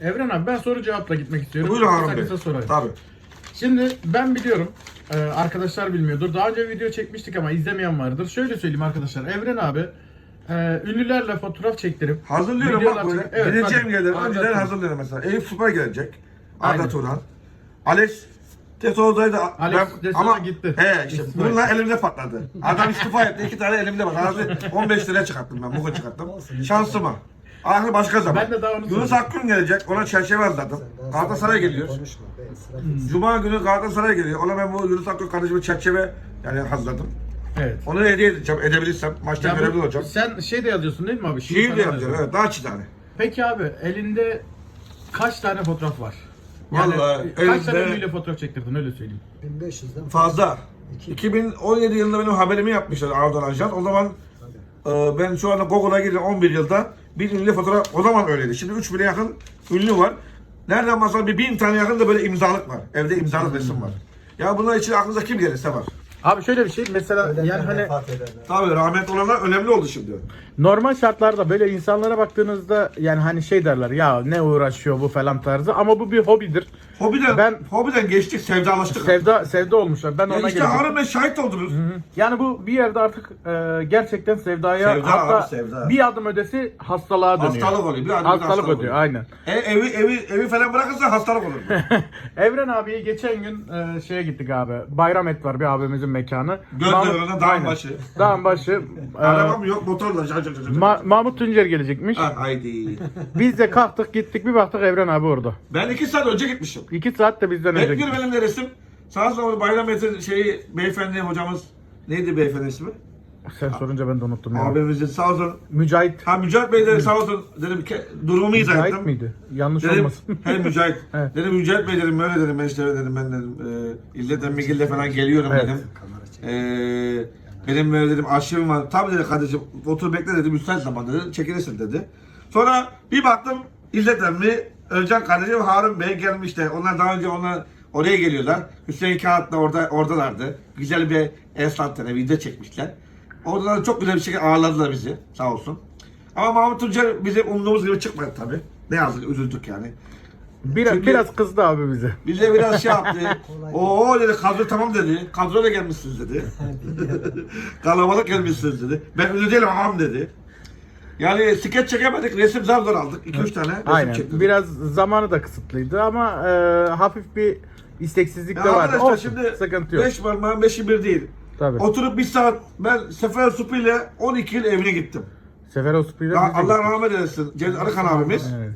Evren abi ben soru cevapla gitmek istiyorum. Buyurun Harun Bey. kısa sorayım. Tabii. Şimdi ben biliyorum. e, arkadaşlar bilmiyordur. Daha önce video çekmiştik ama izlemeyen vardır. Şöyle söyleyeyim arkadaşlar. Evren abi e, ünlülerle fotoğraf çektirip Hazırlıyorum videolar bak böyle. Evet, Geleceğim gelir. Anlat Önceden hazırlıyorum mesela. Eyüp Spor gelecek. Arda Aynen. Turan. Alex Tesoza'ydı. Alex de Souza gitti. He işte İsmail. bunlar elimde patladı. Adam istifa etti. iki tane elimde var. Arası 15 liraya çıkarttım ben. Muka çıkarttım. Şansıma. Ahır başka zaman. Ben de daha onu Yunus. Akgün gelecek. Ona çerçeve hazırladım. Galatasaray geliyor. Konuşma. Sıra Cuma günü Galatasaray geliyor. Ona ben bu Yunus Akgün kardeşime çerçeve yani hazırladım. Evet. Onu hediye edeceğim. Edebilirsem. Maçta Ya bu- görevli olacağım. Sen şey de yazıyorsun değil mi abi? Şiir Şiir de falan yapacağım. yazıyorsun. Evet. Daha çizane. Peki abi elinde kaç tane fotoğraf var? Vallahi kaç tane elimde- ünlüyle fotoğraf çektirdin öyle söyleyeyim. 1500'den Fazla. İki. 2017 yılında benim haberimi yapmışlar Ardahan Ajans. O zaman ben şu anda Google'a girdim 11 yılda bir ünlü fotoğraf o zaman öyleydi. Şimdi 3 bine yakın ünlü var. Nereden baksan bir bin tane yakın da böyle imzalık var. Evde imzalık resim var. Ya bunlar için aklınıza kim gelirse var. Abi şöyle bir şey mesela yani hani. Tabii rahmetli olanlar önemli oldu şimdi. normal şartlarda böyle insanlara baktığınızda yani hani şey derler ya ne uğraşıyor bu falan tarzı ama bu bir hobidir. Hobiden, Ben- hobiden geçtik, sevdalaştık. Sevda sevda olmuşlar. Ben ya ona işte geleceğim. Bey şahit oldunuz. Yani bu bir yerde artık e, gerçekten sevdaya Sevda hatta abi, sevda. bir adım ötesi hastalığa dönüyor. Hastalık oluyor, bir adım hastalık, hastalık oluyor. oluyor. aynen. E, evi, evi, evi falan bırakırsa hastalık olur. Evren abiyi geçen gün e, şeye gittik abi. Bayram et var bir abimizin mekanı. Göz Mahmut- önünde dağın başı. Dağın başı. e, Arabam yok, motorla. Ma- Mahmut Tuncer gelecekmiş. Ha, haydi. Biz de kalktık gittik bir baktık Evren abi orada. Ben iki saat önce gitmişim. İki saat de bizden önce Bekliyorum gitmiş. elimde resim. Sağ sonra Bayram Metin şeyi beyefendi hocamız neydi beyefendi ismi? Sen sorunca ben de unuttum ya. Abimizin sağ olsun. Mücahit. Ha Mücahit Bey de sağ olsun dedim ki durumumu izah Mücahit ettim. miydi? Yanlış Dedim, olmasın. he Mücahit. Evet. Dedim Mücahit Bey dedim böyle dedim ben işte öyle dedim ben dedim e, İllet'ten Migil'de falan geliyorum Evet. dedim. Kamera çek. E, benim böyle dedim arşivim var. Tabii dedi kardeşim otur bekle dedi müsait zaman dedi çekilirsin dedi. Sonra bir baktım İzzet emmi Özcan kardeşim Harun Bey gelmişti. Onlar daha önce onlar oraya geliyorlar. Hüseyin Kağıt da orada oradalardı. Güzel bir Esnaf video çekmişler. Orada da çok güzel bir şekilde ağırladılar bizi sağ olsun. Ama Mahmut Tuncer bizim umduğumuz gibi çıkmadı tabii. Ne yazık üzüldük yani. Biraz, Çünkü- biraz kızdı abi bize. Bize biraz şey yaptı. Oo dedi kadro tamam dedi. Kadroyla gelmişsiniz dedi. Kalabalık gelmişsiniz dedi. Ben ünlü değilim ağam dedi. Yani skeç çekemedik. Resim zar zor aldık. 2-3 tane resim Aynen. çektik. Biraz zamanı da kısıtlıydı ama e, hafif bir isteksizlik Ya de vardı. arkadaşlar Olsun, şimdi sıkıntı yok. 5 parmağın 5'i bir değil. Tabii. Oturup bir saat ben Sefer Supi ile 12 yıl evine gittim. Sefer biz de Allah rahmet eylesin. Cevdet Arıkan abimiz. Evet.